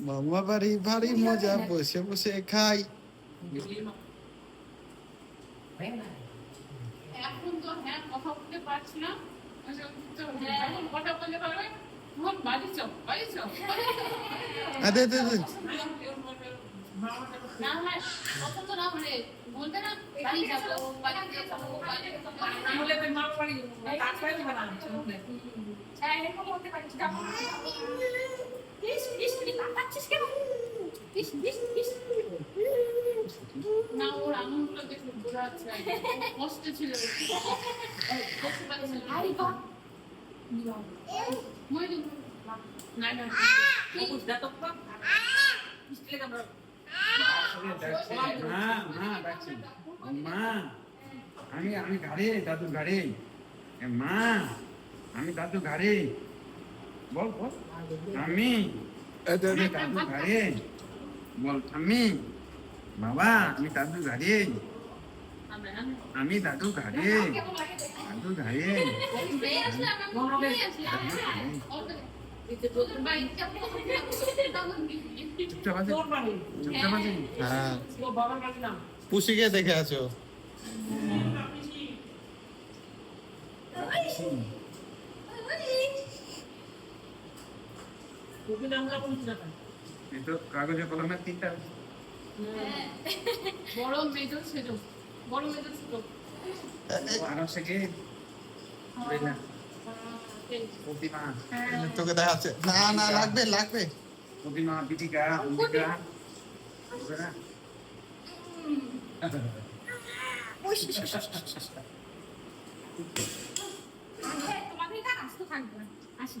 মামা বাড়ি ভারী মজা বসে বসে খাই। এখন তো হ্যাঁ কথা বলতে পারছি না। তো কথা বলতে পারবে? তখন বাড়ি যাও বাড়ি যাও আ, দে, দে, দে। না হ্যাঁ তো না মানে না বাড়ি যাব বাড়ি যাব বাড়ি যাব তাহলে তো মা বাড়ি তারপরে তো হ্যাঁ এরকম বলতে পারিস যাব ইস ইস তুই কাঁপাচ্ছিস কেন? ইস ইস ইস না ওর কষ্ট ছিল। আরে না না ও দাঁত তো কামড় মা মা ডাকছি। মা আমি আমি গাড়ি দাদু গাড়ি। এ মা আমি দাদু গাড়ি। বল বল। আমি। আমি দাদু গাড়ি বল আমি। বাবা আমি দাদু গাড়ি আমি দাদু গাড়ি দাদু গাড়ি মেয়ে আসলে আমার মনে আছে ভাই চুপচাপ আছে তোর বাড়ি চুপচাপ আছে হ্যাঁ ও বাবার বাড়ি না পুষিকে দেখে আছো তোকে নাম না বলছি না এই তো কাগজে কলমে তিনটা। বড় মেজর ছিল বড় মেজর ছিল আরও থেকে না? তোকে দেখাচ্ছে। না না লাগবে লাগবে। প্রতিমা বিটিকা অম্বিকা তোমাদের এটা আসতে থাকবে। আসি।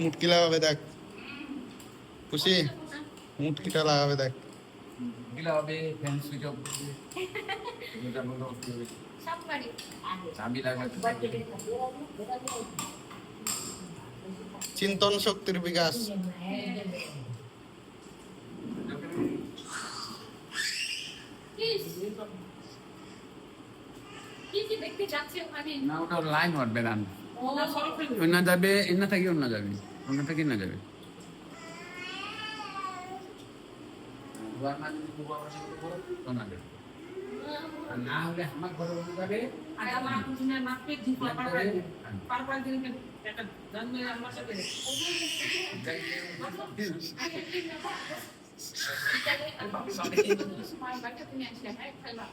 মুটকি লাগাবে দেখ। খুশি? মুটকিটা লাগাবে দেখ ফ্যান সুইচ অফ চিন্তন শক্তির বিকাশ। কি কি দেখতে যাচ্ছে ওখানে? না ওটা লাইন মারবে না যাবে এন্য থাকি অন্য যাবে। অন্য থাকি না যাবে। না হলে আমার ঘরে যাবে। আর আমার কুচিনের মাপে ঠিক পারপাল পারপাল দিন একটা জন্মে আমার সাথে তুমি আসলে হ্যাঁ খেলা